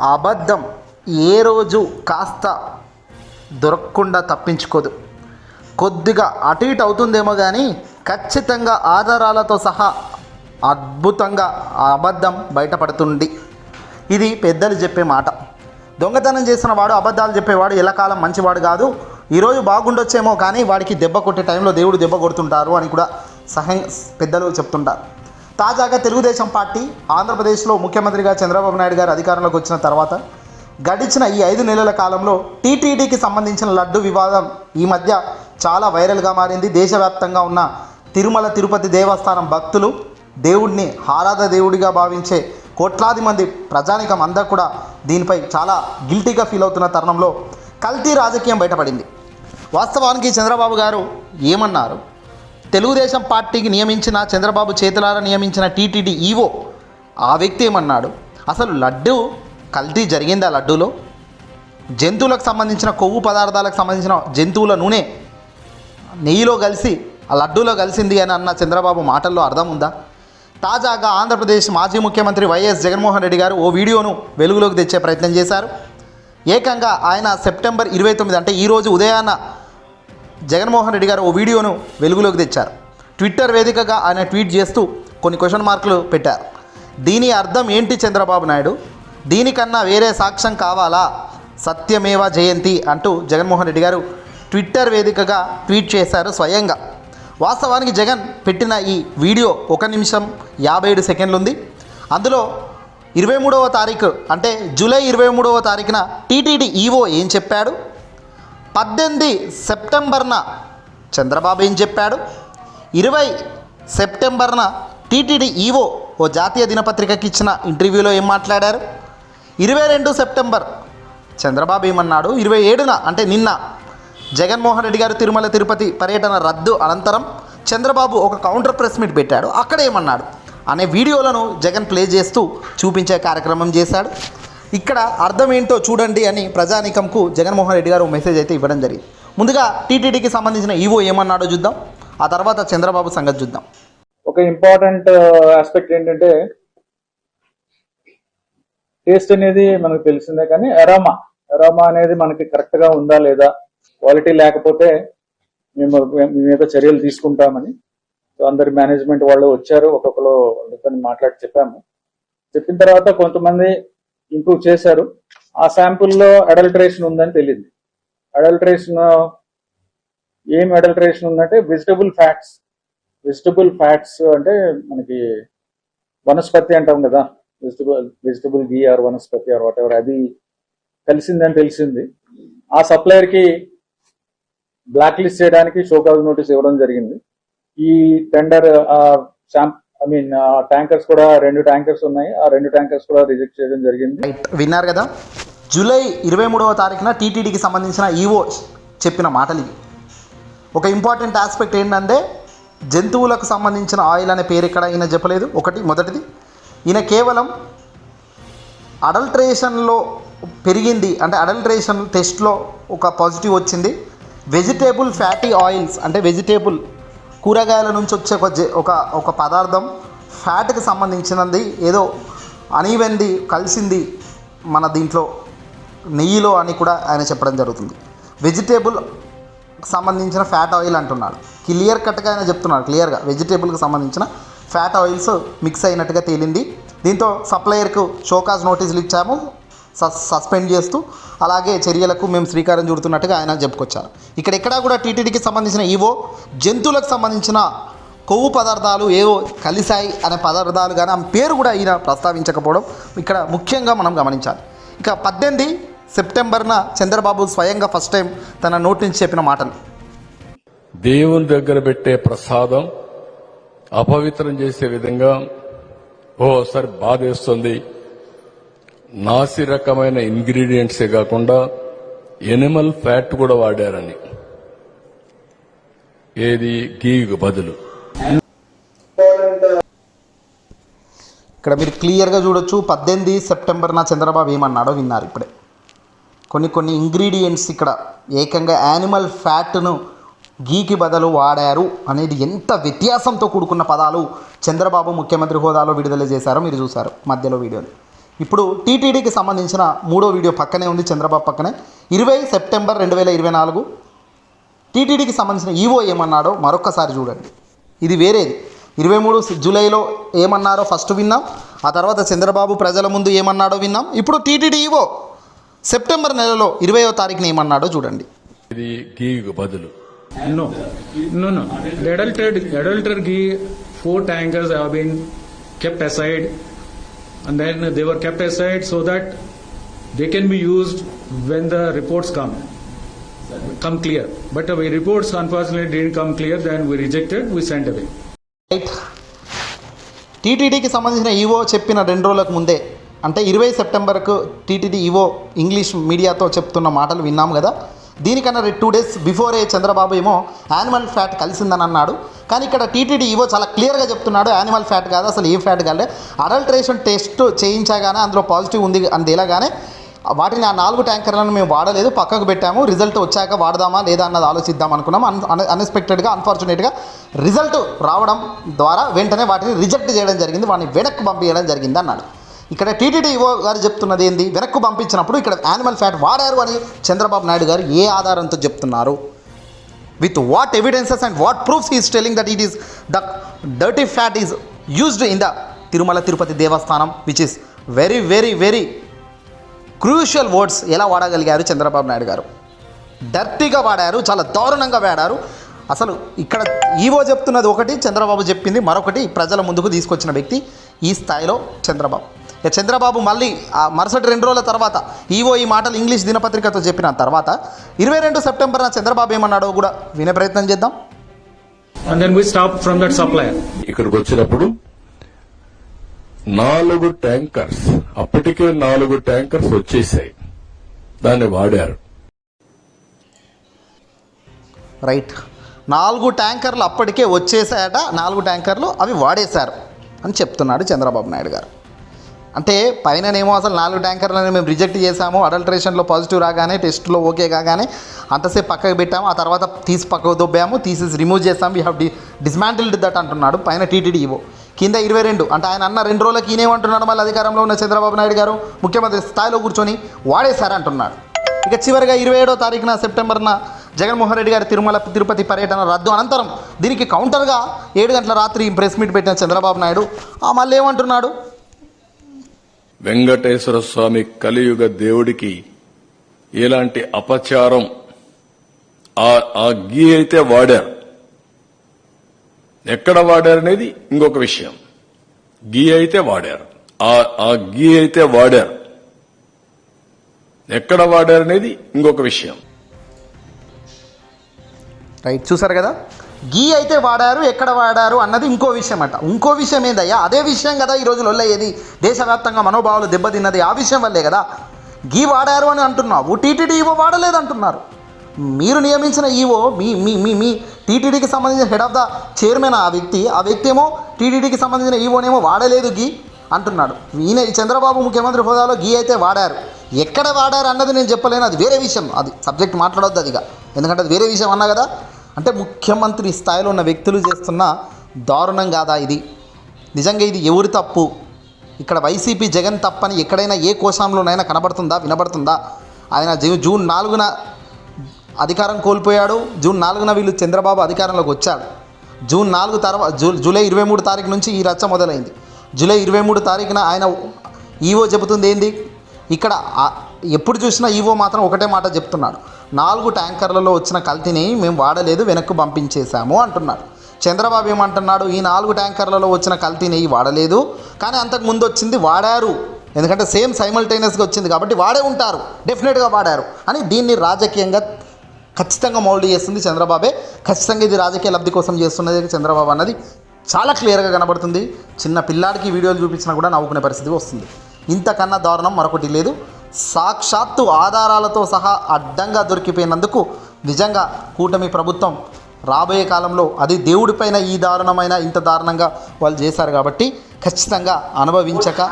అబద్ధం ఏ రోజు కాస్త దొరకకుండా తప్పించుకోదు. కొద్దిగా అటు ఇటు అవుతుందేమో కానీ ఖచ్చితంగా ఆధారాలతో సహా అద్భుతంగా అబద్ధం బయటపడుతుంది. ఇది పెద్దలు చెప్పే మాట. దొంగతనం చేసిన వాడు అబద్ధాలు చెప్పేవాడు ఎల్లకాలం మంచివాడు కాదు. ఈరోజు బాగుండొచ్చేమో కానీ వాడికి దెబ్బ కొట్టే టైంలో దేవుడు దెబ్బ కొడుతుంటారు అని కూడా సహ పెద్దలు చెప్తుంటారు. తాజాగా తెలుగుదేశం పార్టీ ఆంధ్రప్రదేశ్లో ముఖ్యమంత్రిగా చంద్రబాబు నాయుడు గారు అధికారంలోకి వచ్చిన తర్వాత గడిచిన ఈ ఐదు నెలల కాలంలో టీటీడీకి సంబంధించిన లడ్డు వివాదం ఈ మధ్య చాలా వైరల్గా మారింది. దేశవ్యాప్తంగా ఉన్న తిరుమల తిరుపతి దేవస్థానం భక్తులు దేవుడిని ఆరాధ దేవుడిగా భావించే కోట్లాది మంది ప్రజానికం అందరూ కూడా దీనిపై చాలా గిల్టీగా ఫీల్ అవుతున్న తరుణంలో కల్తీ రాజకీయం బయటపడింది. వాస్తవానికి చంద్రబాబు గారు ఏమన్నారు? తెలుగుదేశం పార్టీకి నియమించిన చంద్రబాబు చేతులారా నియమించిన టీటీడీ ఈవో ఆ వ్యక్తి ఏమన్నాడు? అసలు లడ్డు కల్తీ జరిగింది ఆ లడ్డూలో? జంతువులకు సంబంధించిన కొవ్వు పదార్థాలకు సంబంధించిన జంతువుల నూనె నెయ్యిలో కలిసి ఆ లడ్డూలో కలిసింది అని అన్న చంద్రబాబు మాటల్లో అర్థం ఉందా? తాజాగా ఆంధ్రప్రదేశ్ మాజీ ముఖ్యమంత్రి వైఎస్ జగన్మోహన్ రెడ్డి గారు ఓ వీడియోను వెలుగులోకి తెచ్చే ప్రయత్నం చేశారు. ఏకంగా ఆయన సెప్టెంబర్ ఇరవై తొమ్మిది అంటే ఈరోజు ఉదయాన్న జగన్మోహన్ రెడ్డి గారు ఓ వీడియోను వెలుగులోకి తెచ్చారు. ట్విట్టర్ వేదికగా ఆయన ట్వీట్ చేస్తూ కొన్ని క్వశ్చన్ మార్కులు పెట్టారు. దీని అర్థం ఏంటి చంద్రబాబు నాయుడు? దీనికన్నా వేరే సాక్ష్యం కావాలా? సత్యమేవా జయంతి అంటూ జగన్మోహన్ రెడ్డి గారు ట్విట్టర్ వేదికగా ట్వీట్ చేశారు స్వయంగా. వాస్తవానికి జగన్ పెట్టిన ఈ వీడియో ఒక నిమిషం యాభై ఏడు సెకండ్లు ఉంది అందులో ఇరవై మూడవ తారీఖు అంటే జూలై ఇరవై మూడవ తారీఖున టీటీడీ ఈవో ఏం చెప్పాడు? పద్దెనిమిది సెప్టెంబర్న చంద్రబాబు ఏం చెప్పాడు? ఇరవై సెప్టెంబర్న టీటీడీ ఈవో ఓ జాతీయ దినపత్రికకి ఇచ్చిన ఇంటర్వ్యూలో ఏం మాట్లాడారు? ఇరవై రెండు సెప్టెంబర్ చంద్రబాబు ఏమన్నాడు? ఇరవై ఏడున అంటే నిన్న జగన్మోహన్ రెడ్డి గారు తిరుమల తిరుపతి పర్యటన రద్దు అనంతరం చంద్రబాబు ఒక కౌంటర్ ప్రెస్ మీట్ పెట్టాడు. అక్కడ ఏమన్నాడు? అనే వీడియోలను జగన్ ప్లే చేస్తూ చూపించే కార్యక్రమం చేశాడు. ఇక్కడ అర్థం ఏంటో చూడండి అని ప్రజానీకంకు జగన్మోహన్ రెడ్డి గారు మెసేజ్ అయితే ఇవ్వడం జరిగింది. ముందుగా టీటీడీకి సంబంధించిన ఈవో ఏమన్నాడో చూద్దాం. ఆ తర్వాత చంద్రబాబు సంగతి చూద్దాం. ఒక ఇంపార్టెంట్ ఆస్పెక్ట్ uh, ఏంటంటే టేస్ట్ అనేది మనకు తెలిసిందే కానీ అరోమా అరోమా అనేది మనకి కరెక్ట్గా ఉందా లేదా క్వాలిటీ లేకపోతే మేము మీ మీద చర్యలు తీసుకుంటామని. అందరి మేనేజ్మెంట్ వాళ్ళు వచ్చారు ఒక్కొక్కరు వాళ్ళతో మాట్లాడి చెప్పాము. చెప్పిన తర్వాత కొంతమంది ఇంప్రూవ్ చేశారు. ఆ శాంపుల్లో అడల్టరేషన్ ఉందని తెలియదు. అడల్టరేషన్ ఏం అడల్టరేషన్ ఉందంటే వెజిటబుల్ ఫ్యాట్స్. వెజిటబుల్ ఫ్యాట్స్ అంటే మనకి వనస్పతి అంటాం కదా. Vegetable vegetable ghee or vanaspati or whatever అది కలిసిందని తెలిసింది. ఆ సప్లయర్కి బ్లాక్ లిస్ట్ చేయడానికి షోకాజ్ నోటీస్ ఇవ్వడం జరిగింది. ఈ టెండర్ ఐ మీన్ ట్యాంకర్స్ కూడా రెండు ట్యాంకర్స్ ఉన్నాయి. ఆ రెండు ట్యాంకర్స్ కూడా రిజెక్ట్ చేయడం జరిగింది. విన్నారు కదా? జూలై ఇరవై మూడవ తారీఖున టీటీడీకి సంబంధించిన ఈవో చెప్పిన మాటలు ఇవి. ఒక ఇంపార్టెంట్ ఆస్పెక్ట్ ఏంటంటే జంతువులకు సంబంధించిన ఆయిల్ అనే పేరు ఇక్కడ ఈయన చెప్పలేదు. ఒకటి మొదటిది. ఈయన కేవలం అడల్ట్రేషన్లో పెరిగింది. అంటే అడల్ట్రేషన్ టెస్ట్లో ఒక పాజిటివ్ వచ్చింది. వెజిటేబుల్ ఫ్యాటీ ఆయిల్స్ అంటే వెజిటేబుల్ కూరగాయల నుంచి వచ్చే ఒక ఒక ఒక పదార్థం ఫ్యాట్కి సంబంధించినది ఏదో అనివెంది కలిసింది మన దీంట్లో నెయ్యిలో అని కూడా ఆయన చెప్పడం జరుగుతుంది. వెజిటేబుల్ సంబంధించిన ఫ్యాట్ ఆయిల్ అంటున్నాడు. క్లియర్ కట్గా ఆయన చెప్తున్నాడు క్లియర్గా వెజిటేబుల్కి సంబంధించిన ఫ్యాట్ ఆయిల్స్ మిక్స్ అయినట్టుగా తేలింది. దీంతో సప్లయర్కు షోకాజ్ నోటీసులు ఇచ్చాము. సస్పెండ్ చేస్తూ అలాగే చర్యలకు మేము శ్రీకారం చుడుతున్నట్టుగా ఆయన చెప్పుకొచ్చారు. ఇక్కడ ఎక్కడా కూడా టీటీడీకి సంబంధించిన ఈవో జంతువులకు సంబంధించిన కొవ్వు పదార్థాలు ఏవో కలిశాయి అనే పదార్థాలు కానీ ఆమె పేరు కూడా ఈయన ప్రస్తావించకపోవడం ఇక్కడ ముఖ్యంగా మనం గమనించాలి. ఇక పద్దెనిమిది సెప్టెంబర్న చంద్రబాబు స్వయంగా ఫస్ట్ టైం తన నోటి నుంచి చెప్పిన మాటలు. దేవుని దగ్గర పెట్టే ప్రసాదం అపవిత్రం చేసే విధంగా ఓసారి బాధేస్తుంది. నాసి రకమైన ఇంగ్రీడియంట్సే కాకుండా ఎనిమల్ ఫ్యాట్ కూడా వాడారని. ఏది? గీకు బదులు. ఇక్కడ మీరు క్లియర్గా చూడొచ్చు పద్దెనిమిది సెప్టెంబర్న చంద్రబాబు ఏమన్నాడో విన్నారు ఇప్పుడే. కొన్ని కొన్ని ఇంగ్రీడియంట్స్ ఇక్కడ ఏకంగా యానిమల్ ఫ్యాట్ను గీకి బదులు వాడారు అనేది ఎంత వ్యత్యాసంతో కూడుకున్న పదాలు చంద్రబాబు ముఖ్యమంత్రి హోదాలో విడుదల చేశారో మీరు చూశారు మధ్యలో వీడియోలో. ఇప్పుడు టీటీడీకి సంబంధించిన మూడో వీడియో పక్కనే ఉంది చంద్రబాబు పక్కనే. ఇరవై సెప్టెంబర్ రెండు వేల ఇరవై నాలుగు. టీటీడీకి సంబంధించిన ఈవో ఏమన్నాడో మరొక్కసారి చూడండి. ఇది వేరేది. ఇరవై మూడు జూలైలో ఏమన్నారో ఫస్ట్ విన్నాం. ఆ తర్వాత చంద్రబాబు ప్రజల ముందు ఏమన్నాడో విన్నాం. ఇప్పుడు టీటీడీ ఈవో. సెప్టెంబర్ నెలలో ఇరవయో తారీఖున ఏమన్నాడో చూడండి. ఇది గీకు బదులు. No, no, no. The adulterated, adulterated ghee, four tankers have been kept aside, and then they were kept aside so that they can be used when the reports come, come clear. But the reports unfortunately didn't come clear. Then we rejected. We sent away. Right టీటీడీకి సంబంధించిన EO చెప్పిన రెండు రోజులకు ముందే అంటే ఇరవై సెప్టెంబర్కు TTD EO English మీడియాతో చెప్తున్న మాటలు విన్నాం కదా దీనికన్నా టూ డేస్ బిఫోరే చంద్రబాబు ఏమో యానిమల్ ఫ్యాట్ కలిసిందని అన్నాడు. కానీ ఇక్కడ టీటీడీ ఇవో చాలా క్లియర్గా చెప్తున్నాడు యానిమల్ ఫ్యాట్ కాదు అసలు ఏ ఫ్యాట్ కాలే అడల్ట్రేషన్ టెస్ట్ చేయించగానే అందులో పాజిటివ్ ఉంది అని తేలగానే వాటిని ఆ నాలుగు ట్యాంకర్లను మేము వాడలేదు పక్కకు పెట్టాము రిజల్ట్ వచ్చాక వాడదామా లేదా అన్నది ఆలోచిద్దాం అనుకున్నాం. అన్ అన్ఎక్స్పెక్టెడ్గా అన్ఫార్చునేట్గా రిజల్ట్ రావడం ద్వారా వెంటనే వాటిని రిజెక్ట్ చేయడం జరిగింది వాటిని వెనక్కి పంపించడం జరిగింది అన్నాడు. ఇక్కడ టీటీడీ గారు చెప్తున్నది ఏంది? వెనక్కు పంపించినప్పుడు ఇక్కడ యానిమల్ ఫ్యాట్ వాడారు అని చంద్రబాబు నాయుడు గారు ఏ ఆధారంతో చెప్తున్నారు? With what evidences and what proofs is telling that it is the dirty fat is used in the Tirumala Tirupati Devasthanam which is very very very crucial words ఎలా వాడగలిగారు చంద్రబాబు నాయుడు గారు? డర్టీగా వాడారు చాలా దారుణంగా వాడారు. అసలు ఇక్కడ ఈవో చెప్తున్నది ఒకటి చంద్రబాబు చెప్పింది మరొకటి ప్రజల ముందుకు తీసుకొచ్చిన వ్యక్తి ఈ స్థాయిలో చంద్రబాబు. చంద్రబాబు మళ్ళీ ఆ మరుసటి రెండు రోజుల తర్వాత ఈవో ఈ మాటలు ఇంగ్లీష్ దినపత్రికతో చెప్పిన తర్వాత ఇరవై రెండు సెప్టెంబర్న చంద్రబాబు ఏమన్నాడో కూడా వినే ప్రయత్నం చేద్దాం. And then we stopped from that supplier. ఇక్కడికి వచ్చినప్పుడు నాలుగు ట్యాంకర్స్ అప్పటికే నాలుగు ట్యాంకర్స్ వచ్చేసాయి. దాన్ని వాడారు. రైట్. నాలుగు ట్యాంకర్లు అప్పటికే వచ్చేసాయట నాలుగు ట్యాంకర్లు అవి వాడేశారు అని చెప్తున్నాడు చంద్రబాబు నాయుడు గారు. అంటే పైననేమో అసలు నాలుగు ట్యాంకర్లను మేము రిజెక్ట్ చేసాము అడల్ట్రేషన్లో పాజిటివ్ రాగానే టెస్ట్లో ఓకే కాగానే అంతసేపు పక్కకు పెట్టాము. ఆ తర్వాత తీసి పక్కకు దొబ్బాము తీసేసి రిమూవ్ చేసాము we have the dismantled that అంటున్నాడు పైన టీటీడీ ఇవో కింద ఇరవై రెండు. అంటే ఆయన అన్న రెండు రోజులకి ఈయనేమంటున్నాడు మళ్ళీ అధికారంలో ఉన్న చంద్రబాబు నాయుడు గారు? ముఖ్యమంత్రి స్థాయిలో కూర్చొని వాడేశారంటున్నాడు ఇక చివరిగా ఇరవై ఏడో తారీఖున సెప్టెంబర్న జగన్మోహన్ రెడ్డి గారి తిరుమల తిరుపతి పర్యటన రద్దు అనంతరం దీనికి కౌంటర్గా ఏడు గంటల రాత్రి ప్రెస్ మీట్ పెట్టిన చంద్రబాబు నాయుడు ఆ మళ్ళీ ఏమంటున్నాడు? వెంకటేశ్వర స్వామి కలియుగ దేవుడికి ఎలాంటి అపచారం ఆ గీ అయితే వాడారు. ఎక్కడ వాడారనేది ఇంకొక విషయం. గీ అయితే వాడారు. ఆ ఆ గీ అయితే వాడారు. ఎక్కడ వాడారనేది ఇంకొక విషయం. రైట్ చూసారు కదా? గీ అయితే వాడారు ఎక్కడ వాడారు అన్నది ఇంకో విషయం అట ఇంకో విషయం ఏందయ్యా? అదే విషయం కదా ఈ రోజు లొల్లయ్యేది. దేశవ్యాప్తంగా మనోభావాలు దెబ్బతిన్నది. ఆ విషయం వల్లే కదా. గీ వాడారు అని అంటున్నావు. టీటీడీ ఈవో వాడలేదు అంటున్నారు మీరు నియమించిన ఈవో మీ మీ మీ మీ టీటీడీకి సంబంధించిన హెడ్ ఆఫ్ ద చైర్మన్ ఆ వ్యక్తి ఆ వ్యక్తి ఏమో టీటీడీకి సంబంధించిన ఈవోనేమో వాడలేదు గీ అంటున్నాడు. ఈయన ఈ చంద్రబాబు ముఖ్యమంత్రి హోదాలో గీ అయితే వాడారు. ఎక్కడ వాడారు అన్నది నేను చెప్పలేను. అది వేరే విషయం. అది సబ్జెక్ట్ మాట్లాడొద్దు అదిగా ఎందుకంటే అది వేరే విషయం అన్నా కదా. అంటే ముఖ్యమంత్రి స్థాయిలో ఉన్న వ్యక్తులు చేస్తున్న దారుణం కాదా ఇది? నిజంగా ఇది ఎవరి తప్పు? ఇక్కడ వైసీపీ జగన్ తప్పని ఎక్కడైనా ఏ కోశంలోనైనా కనబడుతుందా? వినబడుతుందా? ఆయన జూన్ నాలుగున అధికారం కోల్పోయాడు. జూన్ నాలుగున వీళ్ళు చంద్రబాబు అధికారంలోకి వచ్చాడు జూన్ నాలుగు తర్వాత జూ జూలై ఇరవై మూడు తారీఖు నుంచి ఈ రచ్చ మొదలైంది. జూలై ఇరవై మూడు తారీఖున ఆయన ఈవో చెబుతుంది ఏంది? ఇక్కడ ఎప్పుడు చూసినా ఈవో మాత్రం ఒకటే మాట చెప్తున్నాడు. నాలుగు ట్యాంకర్లలో వచ్చిన కల్తీని మేము వాడలేదు వెనక్కు పంపించేశాము అంటున్నారు. చంద్రబాబు ఏమంటున్నాడు ఈ నాలుగు ట్యాంకర్లలో వచ్చిన కల్తీ నెయ్యి వాడలేదు కానీ అంతకు ముందు వచ్చింది వాడారు. ఎందుకంటే సేమ్ సైమల్టైనస్గా వచ్చింది కాబట్టి వాడే ఉంటారు డెఫినెట్గా వాడారు. అని దీన్ని రాజకీయంగా ఖచ్చితంగా మౌల్డ్ చేస్తుంది చంద్రబాబే. ఖచ్చితంగా ఇది రాజకీయ లబ్ధి కోసం చేస్తున్నది చంద్రబాబు అన్నది చాలా క్లియర్గా కనబడుతుంది. చిన్న పిల్లాడికి వీడియోలు చూపించినా కూడా నవ్వుకునే పరిస్థితి వస్తుంది. ఇంతకన్నా దారుణం మరొకటి లేదు. సాక్షాత్తు ఆధారాలతో సహా అడ్డంగా దొరికిపోయినందుకు నిజంగా కూటమి ప్రభుత్వం రాబోయే కాలంలో అది దేవుడిపైన ఈ దారుణమైన ఇంత దారుణంగా వాళ్ళు చేశారు కాబట్టి ఖచ్చితంగా అనుభవించక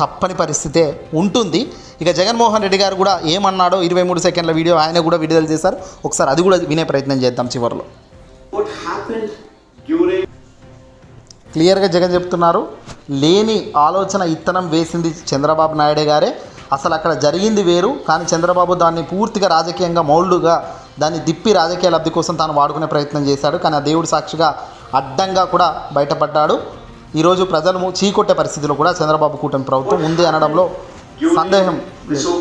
తప్పని పరిస్థితే ఉంటుంది. ఇక జగన్మోహన్ రెడ్డి గారు కూడా ఏమన్నాడో ఇరవై మూడు సెకండ్ల వీడియో ఆయన కూడా విడుదల చేశారు. ఒకసారి అది కూడా వినే ప్రయత్నం చేద్దాం చివరిలో. క్లియర్గా జగన్ చెప్తున్నారు. లేని ఆలోచన ఇత్తనం వేసింది చంద్రబాబు నాయుడు గారే. అసలు అక్కడ జరిగింది వేరు కానీ చంద్రబాబు దాన్ని పూర్తిగా రాజకీయంగా మౌల్డ్గా దాన్ని దిప్పి రాజకీయ లబ్ధి కోసం తాను వాడుకునే ప్రయత్నం చేశాడు. కానీ ఆ దేవుడు సాక్షిగా అడ్డంగా కూడా బయటపడ్డాడు. ఈరోజు ప్రజలు చీకొట్టే పరిస్థితిలో కూడా చంద్రబాబు కూటమి ప్రభుత్వం ఉంది అనడంలో సందేహం లేదు.